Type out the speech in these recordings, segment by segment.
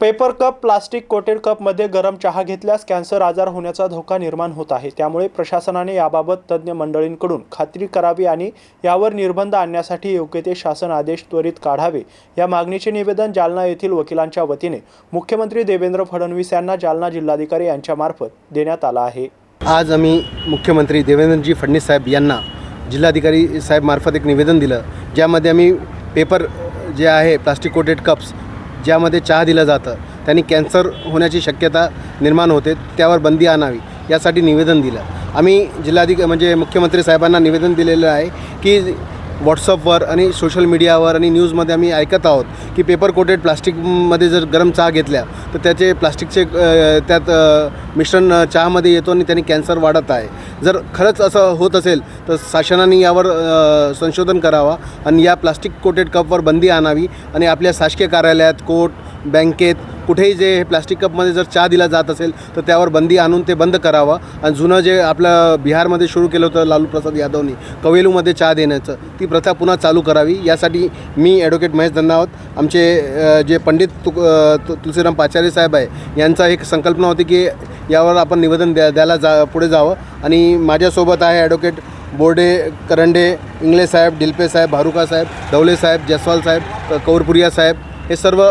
Paper cup plastic coated कपमध्ये गरम चहा घेतल्यास कॅन्सर आजार होण्याचा धोका निर्माण होत आहे. त्यामुळे प्रशासनाने याबाबत तज्ज्ञ मंडळींकडून खात्री करावी आणि यावर निर्बंध आणण्यासाठी योग्य ते शासन आदेश त्वरित काढावे. या मागणीचे निवेदन जालना येथील वकिलांच्या वतीने मुख्यमंत्री देवेंद्र फडणवीस यांना जालना जिल्हाधिकारी यांच्यामार्फत देण्यात आला आहे. आज आम्ही मुख्यमंत्री देवेंद्रजी फडणवीस साहेब यांना जिल्हाधिकारी साहेब मार्फत एक निवेदन दिलं ज्यामध्ये आम्ही पेपर जे आहे प्लास्टिक कोटेड कप्स ज्यामध्ये चहा दिलं जातं त्यांनी कॅन्सर होण्याची शक्यता निर्माण होते त्यावर बंदी आणावी यासाठी निवेदन दिलं. आम्ही जिल्हाधिक म्हणजे मुख्यमंत्री साहेबांना निवेदन दिलेलं आहे की व्हॉट्सअपवर आणि सोशल मीडियावर आणि न्यूजमध्ये आम्ही ऐकत आहोत की पेपर कोटेड प्लास्टिकमध्ये जर गरम चहा घेतल्या तर त्याचे प्लास्टिकचे त्यात मिश्रण चहामध्ये येतो आणि त्याने कॅन्सर वाढत आहे. जर खरंच असं होत असेल तर शासनाने यावर संशोधन करावा आणि या प्लास्टिक कोटेड कपवर बंदी आणावी आणि आपल्या शासकीय कार्यालयात कोर्ट बँकेत कुठेही जे हे प्लास्टिक कपमध्ये जर चहा दिला जात असेल तर त्यावर बंदी आणून ते बंद करावं. आणि जुनं जे आपलं बिहारमध्ये सुरू केलं होतं लालू प्रसाद यादवनी कवेलूमध्ये चहा देण्याचं ती प्रथा पुन्हा चालू करावी. यासाठी मी ॲडव्होकेट महेश धन्नावत आमचे जे पंडित तु तुलसीराम पाचार्य साहेब आहे यांचा एक संकल्पना होती की यावर आपण निवेदन द्या द्यायला जा पुढे जावं. आणि माझ्यासोबत आहे ॲडव्होकेट बोर्डे करंडे इंगले साहेब डिल्पे साहेब भारुका साहेब धवले साहेब जसवाल साहेब कौरपुरिया साहेब हे सर्व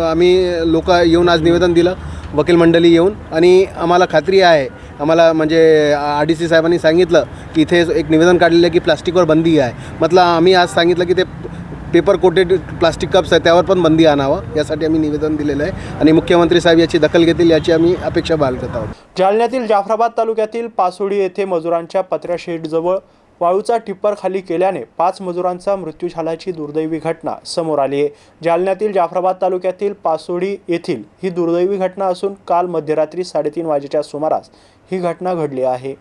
आम्ही लोक येऊन आज निवेदन दिलं वकील मंडळी येऊन. आणि आम्हाला खात्री आहे आम्हाला म्हणजे आर डी सी साहेबांनी सांगितलं की इथे एक निवेदन काढलेलं आहे की प्लास्टिकवर बंदी आहे. म्हटलं आम्ही आज सांगितलं की ते पेपर कोटेड प्लास्टिक कप्स आहे त्यावर पण बंदी आणावं. यासाठी आम्ही निवेदन दिलेलं आहे. आणि मुख्यमंत्री साहेब याची दखल घेतील याची आम्ही अपेक्षा बाळगत आहोत. जालन्यातील जाफराबाद तालुक्यातील पासोडी येथे मजुरांच्या पत्र्या शेडजवळ वाळूचा टिप्पर खाली केल्याने पाच मजुरांचा मृत्यू झाल्याची दुर्दैवी घटना समोर आली आहे. जालन्यातील जाफराबाद तालुक्यातील पासोडी येथील ही दुर्दैवी घटना असून काल मध्यरात्री साडेतीन वाजेच्या सुमारास ही घटना घडली आहे.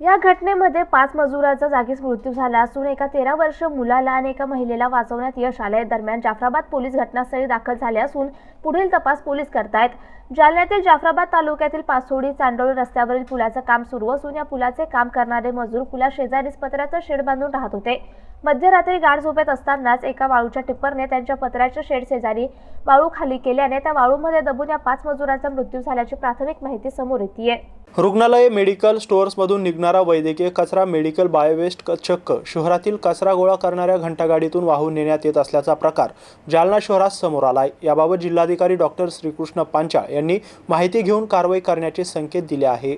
या घटनेमध्ये पाच मजुराचा जागीच मृत्यू झाला असून एका तेरा वर्ष मुलाला आणि एका महिलेला वाचवण्यात यश आले दरम्यान जाफराबाद पोलीस घटनास्थळी दाखल झाले असून पुढील तपास पोलीस करतायत. जालन्यातील जाफराबाद तालुक्यातील पासोडी चांडोळी रस्त्यावरील पुलाचं काम सुरू असून या पुलाचे काम करणारे मजूर पुला शेजारीच पत्र्याचं शेड बांधून राहत होते. मध्यरात्री गाढ झोपेत असतानाच एका वाळूच्या टिप्परने त्यांच्या पत्र्याच्या शेड शेजारी वाळू खाली केल्याने त्या वाळूमध्ये दबून या पाच मजुरांचा मृत्यू झाल्याची प्राथमिक माहिती समोर येते रुग्णालये मेडिकल स्टोअर्समधून निघणारा वैद्यकीय कचरा मेडिकल बायोवेस्ट चक्क शहरातील कचरा गोळा करणाऱ्या घंटागाडीतून वाहून नेण्यात येत असल्याचा प्रकार जालना शहरात समोर आलाय. याबाबत जिल्हाधिकारी डॉक्टर श्रीकृष्ण पांचाळ यांनी माहिती घेऊन कारवाई करण्याचे संकेत दिले आहे.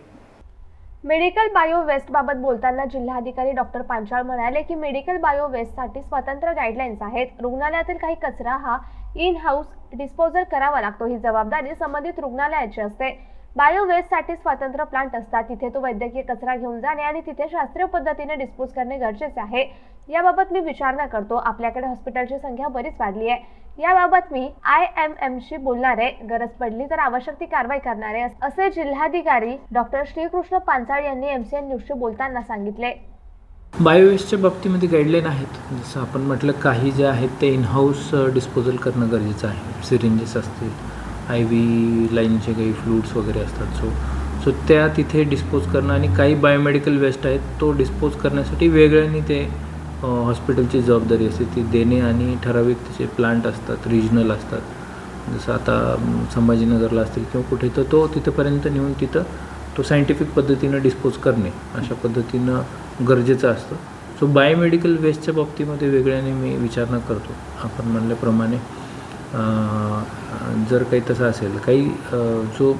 मेडिकल बायो वेस्ट बाबत बोलताना जिल्हाधिकारी डॉक्टर पांचाळ म्हणाले की मेडिकल बायो वेस्टसाठी स्वतंत्र गाईडलाईन्स आहेत. रुग्णालयातील काही कचरा हा इन हाऊस डिस्पोजल करावा लागतो. ही जबाबदारी संबंधित रुग्णालयाची असते. बायो वेस्टसाठी स्वतंत्र प्लांट असतात. तिथे तो वैद्यकीय कचरा घेऊन जाणे आणि तिथे शास्त्रीय पद्धतीने डिस्पोज करणे गरजेचे आहे. याबाबत मी विचारणा करतो. आपल्याकडे हॉस्पिटलची संख्या बरीच वाढली आहे. याबाबत मी आय एम एम शी बोलणार आहे गरज पडली तर आवश्यक ती कारवाई करणार आहे असे जिल्हाधिकारी डॉक्टर श्रीकृष्ण पांचाळ यांनी एमसीएन न्यूजशी बोलताना सांगितले. बायोवेस्टच्या बाबतीमध्ये गाईडलाईन आहेत. जसं आपण म्हटलं काही जे आहेत ते इनहाऊस डिस्पोजल करणं गरजेचं आहे. सिरिंजेस असतील आय व्ही लाईनचे काही फ्लूड्स वगैरे असतात. सो सो त्या तिथे डिस्पोज करणं आणि काही बायोमेडिकल वेस्ट आहेत तो डिस्पोज करण्यासाठी वेगळ्याने ते हॉस्पिटलची जबाबदारी असते. ती देणे आणि ठराविक त्याचे प्लांट असतात रिजनल असतात. जसं आता संभाजीनगरला असतील किंवा कुठे तर तो तिथंपर्यंत नेऊन तिथं तो सायंटिफिक पद्धतीनं डिस्पोज करणे अशा पद्धतीनं गरजेचं असतं. सो बायोमेडिकल वेस्टच्या बाबतीमध्ये वेगळ्याने मी विचारणा करतो. आपण म्हणल्याप्रमाणे जर काही तसं असेल काही जो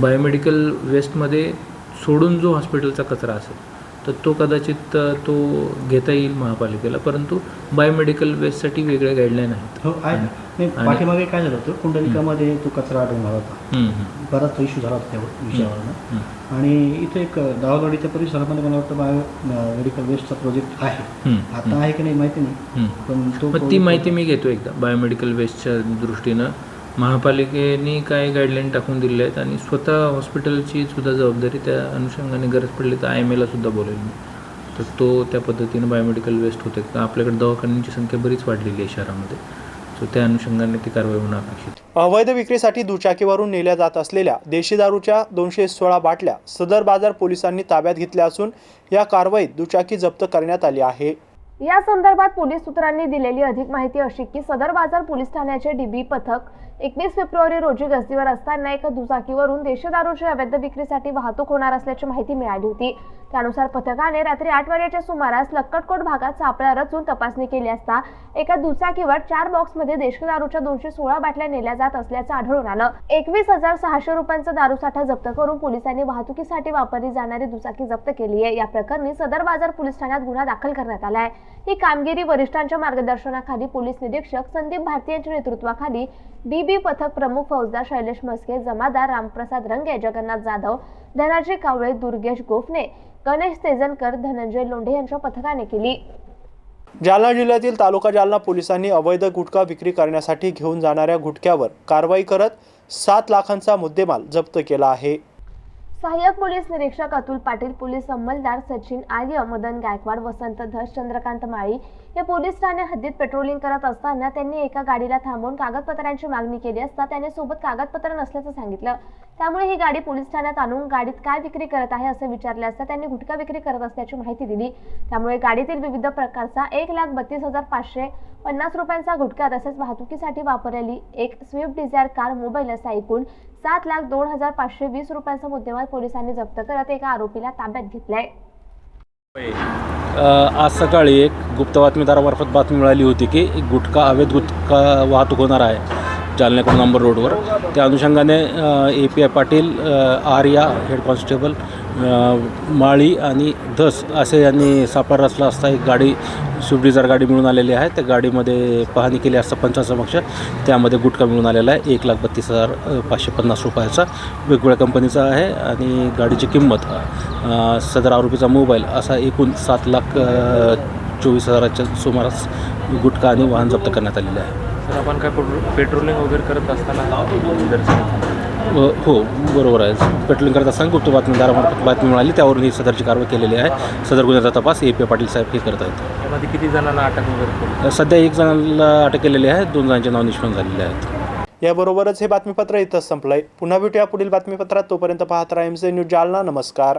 बायोमेडिकल वेस्टमध्ये सोडून जो हॉस्पिटलचा कचरा असेल तर तो कदाचित तो घेता येईल महापालिकेला परंतु बायोमेडिकल वेस्टसाठी वेगळ्या गाईडलाईन आहेत. हो आहे ना. नाही आणि- पाठीमागे काय झालं होतं कुंडलिकामध्ये तो कचरा आढळून आला होता. हम्म, हम्म, बराच इश्यू झाला होता त्या विषयावरनं. हम्म, आणि इथे एक दावागडीच्या परिसरामध्ये मला वाटतं बायो मेडिकल वेस्टचा प्रोजेक्ट आहे. हम्म, आता आहे की नाही माहिती नाही हम्म. पण तो मग ती project- माहिती मी घेतो एकदा बायोमेडिकल वेस्टच्या दृष्टीनं. महापालिकेने काय गाईडलाईन टाकून दिलेल्या आहेत आणि स्वतः हॉस्पिटलची सुद्धा जबाबदारी त्या अनुषंगाने गरज पडली तर आय एम एला सुद्धा बोलेल मी तर तो त्या पद्धतीनं बायोमेडिकल वेस्ट होते. तर आपल्याकडे दवाखान्यांची संख्या बरीच वाढलेली आहे शहरामध्ये. सो त्या अनुषंगाने ती कारवाई होणं अपेक्षित आहे. अवैध विक्रीसाठी दुचाकीवरून नेल्या जात असलेल्या देशी दारूच्या दोनशे सोळा बाटल्या सदर बाजार पोलिसांनी ताब्यात घेतल्या असून या कारवाईत दुचाकी जप्त करण्यात आली आहे. या संदर्भात पोलीस सूत्रांनी दिलेली अधिक माहिती अशी की सदर बाजार पोलीस ठाण्याचे डीबी पथक एकवीस फेब्रुवारी रोजी गस्तीवर असताना एका दुचाकीवरून देशदारूची अवैध विक्रीसाठी वाहतूक होणार असल्याची माहिती मिळाली होती. त्यानुसार पथकाने रात्री आठ वाजेच्या सुमारास लक्कटकोट भागात सापळा रचून तपासणी केली असता एका दुचाकीवर चार बॉक्समध्ये देशदारूच्या दोनशे सोळा बाटल्या नेल्या जात असल्याचं आढळून आलं. एकवीस हजार सहाशे रुपयांचा दारूसाठा जप्त करून पोलिसांनी वाहतुकीसाठी वापरली जाणारी दुचाकी जप्त केली आहे. या प्रकरणी सदर बाजार पोलीस ठाण्यात गुन्हा दाखल करण्यात आला आहे. ही कामगिरी वरिष्ठांच्या मार्गदर्शनाखाली पोलीस निरीक्षक संदीप भारती यांच्या नेतृत्वाखाली डीबी पथक प्रमुख फौजदार शैलेश मस्के जमादार रामप्रसाद रंगे जगन्नाथ जाधव धनाजी कावळे दुर्गेश गोफणे गणेश तेजनकर धनंजय लोंढे यांच्या पथकाने केली. जालना जिल्ह्यातील तालुका जालना पोलिसांनी अवैध गुटखा विक्री करण्यासाठी घेऊन जाणाऱ्या गुटख्यावर कारवाई करत सात लाखांचा मुद्देमाल जप्त केला आहे. सहाय्यक पोलीस निरीक्षक अतुल पाटील पोलीस अंमलदार सचिन आर्य मदन गायकवाड वसंत धस चंद्रकांत माळी हे पोलीस ठाणे हद्दीत पेट्रोलिंग करत असताना त्यांनी एका गाडीला थांबवून कागदपत्रांची मागणी केली असता त्याने सोबत कागदपत्र नसल्याचं सांगितलं. त्यामुळे ही गाडी पोलीस ठाण्यात आणून गाडीत काय विक्री करत आहे असे विचारले असता त्यांनी गुटखा विक्री करत असल्याची माहिती दिली. त्यामुळे गाडीतील विविध प्रकारचा एक लाख बत्तीस हजार पाचशे पन्नास रुपयांचा गुटखा तसेच वाहतुकीसाठी वापरलेली एक स्विफ्ट डिझायर कार मोबाईल असा एकूण सात लाख दोन हजार पाचशे वीस रुपयांचा मुद्देमाल पोलिसांनी जप्त करत एका आरोपीला ताब्यात घेतलाय. आज सकाळी एक गुप्त बातमीदारामार्फत बातमी मिळाली होती की गुटखा अवैध गुटखा वाहतूक होणार आहे. जालन्याकडून नंबर रोडवर. त्या अनुषंगाने A P I Patil Arya head constable Mali आणि धस असे यांनी सापार रचला असता एक गाडी स्विफ्ट डिझायर गाडी मिळून आलेली आहे. त्या गाडीमध्ये पाहणी केली असता पंचासमक्ष. त्यामध्ये गुटखा मिळून आलेला आहे. एक लाख बत्तीस हजार पाचशे पन्नास रुपयाचा वेगवेगळ्या कंपनीचा आहे आणि गाडीची किंमत अ, सदर आरोपीचा मोबाईल असा एकूण सात लाख चोवीस हजाराच्या सुमारास गुटखा आणि वाहन जप्त करण्यात आलेले आहे. तर आपण काय पेट्रो पेट्रोलिंग वगैरे करत असताना हो बरोबर आहे. पेट्रोलिंग करत असताना गुप्त बातमीदारामार्फत बातमी मिळाली त्यावरून ही सदरची कारवाई केलेली आहे. सदर गुन्ह्याचा तपास ए. पी. पाटील साहेब हे करत आहेत. यामध्ये किती जणांना अटक वगैरे सध्या एक जणाला अटक केलेली आहे दोन जणांचे नाव निष्पन्न झालेले आहेत. याबरोबरच हे बातमीपत्र इथंच संपलंय. पुन्हा भेटूया पुढील बातमीपत्रात. तोपर्यंत पाहत राहा एमचे न्यूज जालना. नमस्कार.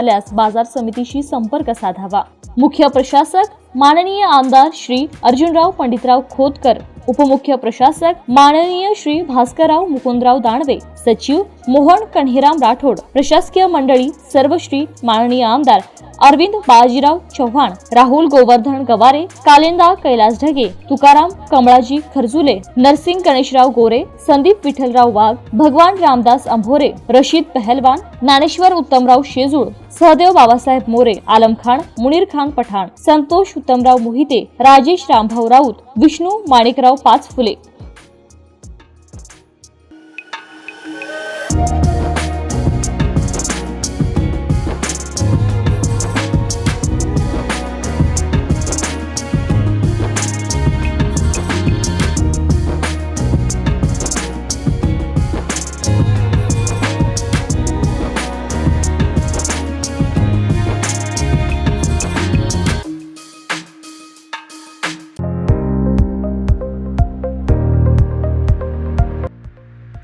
झाल्यास बाजार समितीशी संपर्क साधावा. मुख्य प्रशासक माननीय आमदार श्री अर्जुनराव पंडितराव खोतकर उपमुख्य प्रशासक माननीय श्री भास्करराव मुकुंदराव दानवे सचिव मोहन कन्हेराम राठोड प्रशासकीय मंडळी सर्व श्री माननीय आमदार अरविंद बाजीराव चव्हाण राहुल गोवर्धन गवारे कालेंदा कैलास ढगे तुकाराम कमळाजी खरजुले नरसिंग गणेशराव गोरे संदीप विठ्ठलराव वाघ भगवान रामदास अंभोरे रशीद पहलवान ज्ञानेश्वर उत्तमराव शेजूळ सहदेव बाबासाहेब मोरे आलम खान मुनीर खान पठाण संतोष उत्तमराव मोहिते राजेश रामभाऊ राऊत विष्णू माणिकराव पाच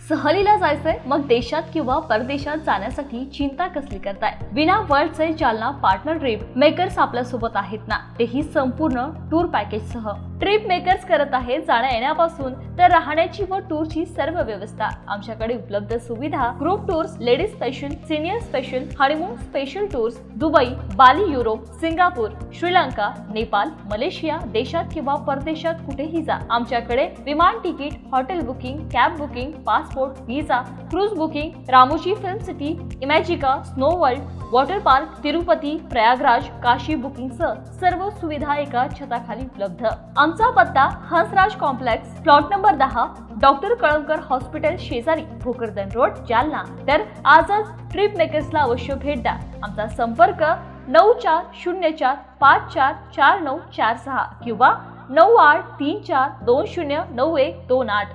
सहलीला जायचंय मग देशात किंवा परदेशात जाण्यासाठी चिंता कसली करताय? विना वर्ल्डचे जालना पार्टनर ट्रिप मेकर्स आपल्यासोबत आहेत ना? तेही संपूर्ण टूर पॅकेज सह. ट्रिप मेकर्स करत आहे जाण्या येण्यापासून तर राहण्याची व टूरची सर्व व्यवस्था. आमच्याकडे उपलब्ध सुविधा group tours ladies special senior special honeymoon special tours Dubai Bali Europe Singapore Sri Lanka Nepal Malaysia देशात किंवा परदेशात कुठेही जा. आमच्याकडे विमान ticket hotel booking cab booking pass passport visa cruise booking Ramoji film city Imagica snow world water park Tirupati Prayagraj Kashi बुकिंगसह सर्व सुविधा एका छताखाली उपलब्ध. आमचा पत्ता हंसराज कॉम्प्लेक्स प्लॉट नंबर दहा डॉक्टर कळमकर हॉस्पिटल शेजारी भोकरदन रोड जालना. तर आजच ट्रिप मेकर्सला अवश्य भेट द्या. आमचा संपर्क नऊ चार शून्य चार पाच चार चार नऊ चार सहा किंवा नऊ आठ तीन चार दोन शून्य नऊ एक दोन आठ.